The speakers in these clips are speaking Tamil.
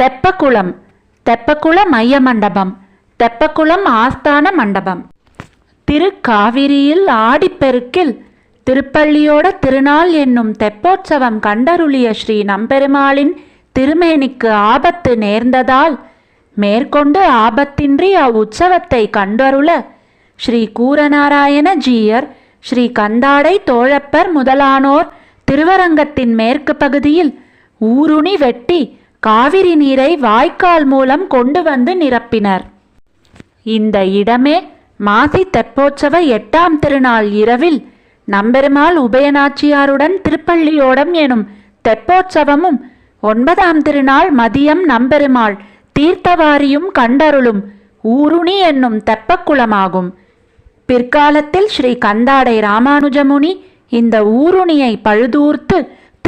தெப்பக்குளம். தெப்பக்குள மைய மண்டபம். தெப்பக்குளம் ஆஸ்தான மண்டபம். திருக்காவிரியில் ஆடிப்பெருக்கில் திருப்பள்ளியோட திருநாள் என்னும் தெப்போற்சவம் கண்டருளிய ஸ்ரீ நம்பெருமாளின் திருமேனிக்கு ஆபத்து நேர்ந்ததால் மேற்கொண்டு ஆபத்தின்றி அவ்வுற்சவத்தை கண்டருள ஸ்ரீ கூரநாராயண ஜீயர் ஸ்ரீ கந்தாடை தோழப்பர் முதலானோர் திருவரங்கத்தின் மேற்கு பகுதியில் ஊருணி வெட்டி காவிரி நீரை வாய்க்கால் மூலம் கொண்டு வந்து நிரப்பினர். இந்த இடமே மாசி தெப்போற்சவ எட்டாம் திருநாள் இரவில் நம்பெருமாள் உபயநாச்சியாருடன் திருப்பள்ளியோடம் எனும் தெப்போற்சவமும் ஒன்பதாம் திருநாள் மதியம் நம்பெருமாள் தீர்த்தவாரியும் கண்டருளும் ஊருணி என்னும் தெப்பக்குளமாகும். பிற்காலத்தில் ஸ்ரீ கந்தாடை ராமானுஜமுனி இந்த ஊருணியை பழுதூர்த்து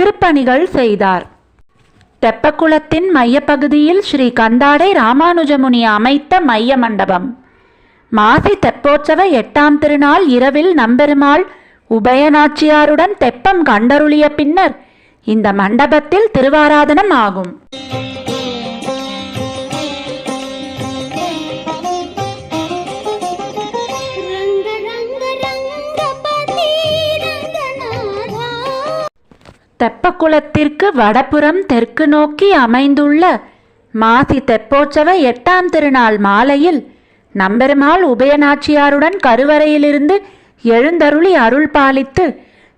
திருப்பணிகள் செய்தார். தெப்பக்குளத்தின் மையப்பகுதியில் ஸ்ரீ கந்தாடை ராமானுஜமுனி அமைத்த மைய மண்டபம். மாசி தெப்போற்சவ எட்டாம் திருநாள் இரவில் நம்பெருமாள் உபயநாச்சியாருடன் தெப்பம் கண்டருளிய பின்னர் இந்த மண்டபத்தில் திருவாராதனம் ஆகும். தெப்பக்குளத்திற்கு வடபுறம் தெற்கு நோக்கி அமைந்துள்ள மாசி தெப்போற்சவ எட்டாம் திருநாள் மாலையில் நம்பெருமாள் உபயநாச்சியாருடன் கருவறையிலிருந்து எழுந்தருளி அருள் பாலித்து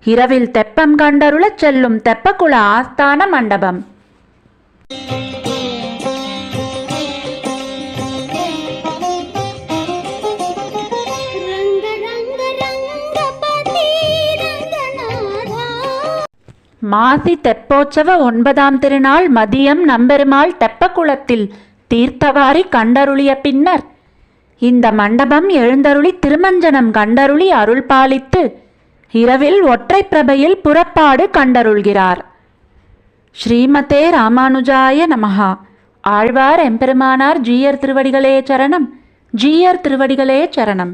இரவில் தெப்பம் கண்டருளச் செல்லும் தெப்பக்குள ஆஸ்தான மண்டபம். மாசி தெப்போற்சவ ஒன்பதாம் திருநாள் மதியம் நம்பெருமாள் தெப்பக்குளத்தில் தீர்த்தவாரி கண்டருளிய பின்னர் இந்த மண்டபம் எழுந்தருளி திருமஞ்சனம் கண்டருளி அருள் பாலித்து இரவில் ஒற்றைப் பிரபையில் புறப்பாடு கண்டருள்கிறார். ஸ்ரீமதே ராமானுஜாய நமஹா. ஆழ்வார் எம்பெருமானார் ஜீயர் திருவடிகளே சரணம். ஜீயர் திருவடிகளே சரணம்.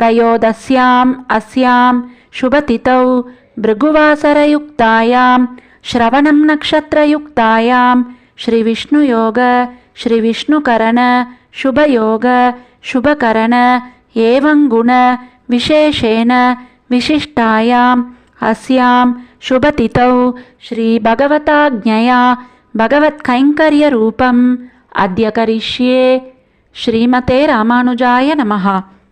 त्रयोदस्याम् अस्यां शुभतिथौ भृगुवासरयुक्तायां श्रवणं नक्षत्रयुक्तायां श्रीविष्णुयोग श्रीविष्णुकरण शुभयोग शुभकरण एवं गुण विशेषेण विशिष्टायाम् अस्यां शुभतिथौ श्रीभगवताज्ञया भगवत्कैङ्कर्यरूपम् अद्य करिष्ये। श्रीमते रामानुजाय नमः।